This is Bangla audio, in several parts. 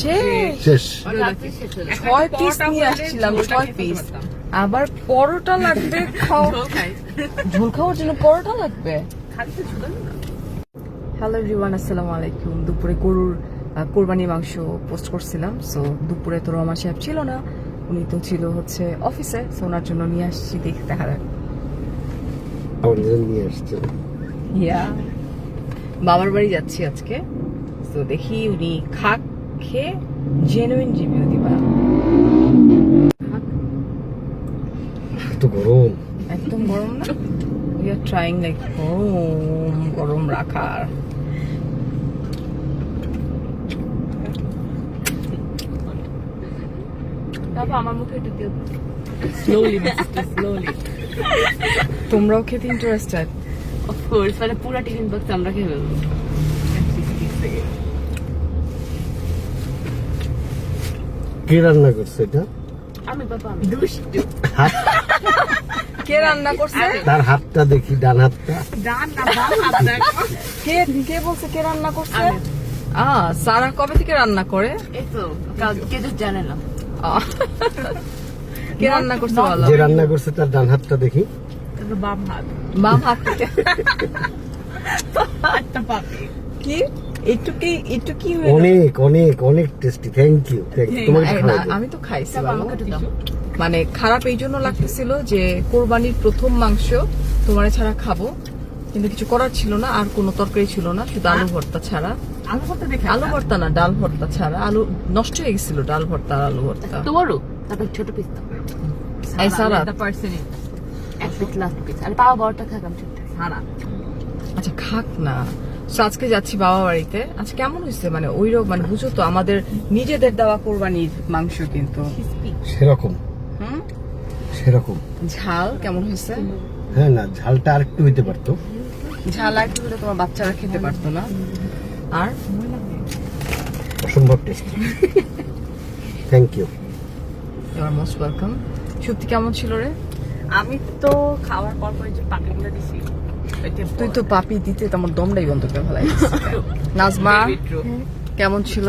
শেষ। শেষ। ছয় পিস নিয়ে আসছিলাম ছয় পিস আবার পরোটা লাগবে খাও। ঝোল খাওয়ার জন্য পরোটা লাগবে? হ্যালো এভরিওয়ান আসসালামু আলাইকুম। দুপুরে গরুর কোরবানি মাংস পোস্ট করছিলাম সো দুপুরে তো রহমান সাহেব ছিল না উনি তো ছিল হচ্ছে অফিসে সো ওনার জন্য নিয়ে আসছি দেখতে দেখা যাক। নিয়ে আসছে। ইয়া বাবার বাড়ি যাচ্ছি আজকে তো দেখি উনি খাক খেয়ে জেনুইন রিভিউ দিবা। এত গরম। একদম গরম না? উই আর ট্রাইং লাইক গরম গরম রাখার। বাবা আমার মুখে একটু দিও স্লোলি স্লোলি তোমরাও খেতে ইন্টারেস্টেড অফকোর্স মানে পুরো টিফিন বক্স আমরা খেয়ে ফেলব। কে রান্না করছে এটা? আমি বাবা আমি। দুষ্টু কে রান্না করছে? তার হাতটা দেখি ডান হাতটা। ডান না বাম হাত দেখো। কে কে বলছে কে রান্না করছে? আ সারা কবে থেকে রান্না করে? এই তো কাল কে তো জানে না কে রান্না করছে বলো? যে রান্না করছে তার ডান হাতটা দেখি। বাম হাত। বাম হাত। কি? অনেক অনেক অনেক টেস্টি থ্যাংক ইউ তোমাকে। আমি তো খাইছি তারপর বাবা। আমাকে একটু দাও। মানে খারাপ এই জন্য লাগতেছিল যে কোরবানির প্রথম মাংস তোমার ছাড়া খাব। কিন্তু কিছু করার ছিল না আর কোনো তরকারি ছিল না শুধু আলু ভর্তা ছাড়া। আলু করতে দেখে আলু ভর্তা না ডাল ভর্তা ছাড়া। আলু নষ্ট হয়ে গেছিল ডাল ভর্তা আর আলু ভর্তা। তো বড় তারপর ছোট পিস এই সারা। পার্সেন্ট এক পিস লাস্ট পিস আরে বড়টা খাকাম ছোট সারা আচ্ছা খাক না। So, আজকে যাচ্ছি বাবা বাড়িতে আচ্ছা কেমন হয়েছে? মানে ওই রকম মানে বুঝো তো আমাদের নিজেদের দেওয়া কোরবানির মাংস কিন্তু। সেরকম। হুম? সেরকম। ঝাল কেমন হয়েছে? হ্যাঁ না ঝালটা আর একটু হইতে পারতো। ঝাল আর একটু হলে তোমার বাচ্চারা খেতে পারতো না। আর? অসম্ভব tasty thank you your most welcome সত্যি কেমন ছিল রে? আমি তো খাওয়ার পর পর যে পাখিগুলো দিছি। তুই তো পাপি দিতে তো আমার দমটাই বন্ধ করে ফেলাই নাজমা কেমন ছিল।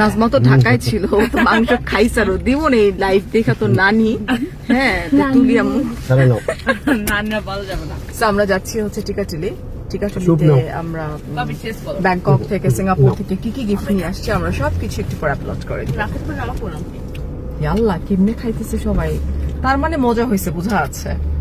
নাজমা তো ঢাকায় ছিল ও তো মাংস দিব নেই লাইভ দেখা তো নানি। হ্যাঁ তুলি আম্মু। আমরা যাচ্ছি হচ্ছে টিকাটিলি টিকাটিলিতে আমরা ব্যাংকক থেকে সিঙ্গাপুর থেকে কি কি গিফট নিয়ে আসছি আমরা সবকিছু একটু পরে আপলোড করে দিই। আল্লাহ কেমনে খাইতেছে সবাই। তার মানে মজা হয়েছে বোঝা যাচ্ছে।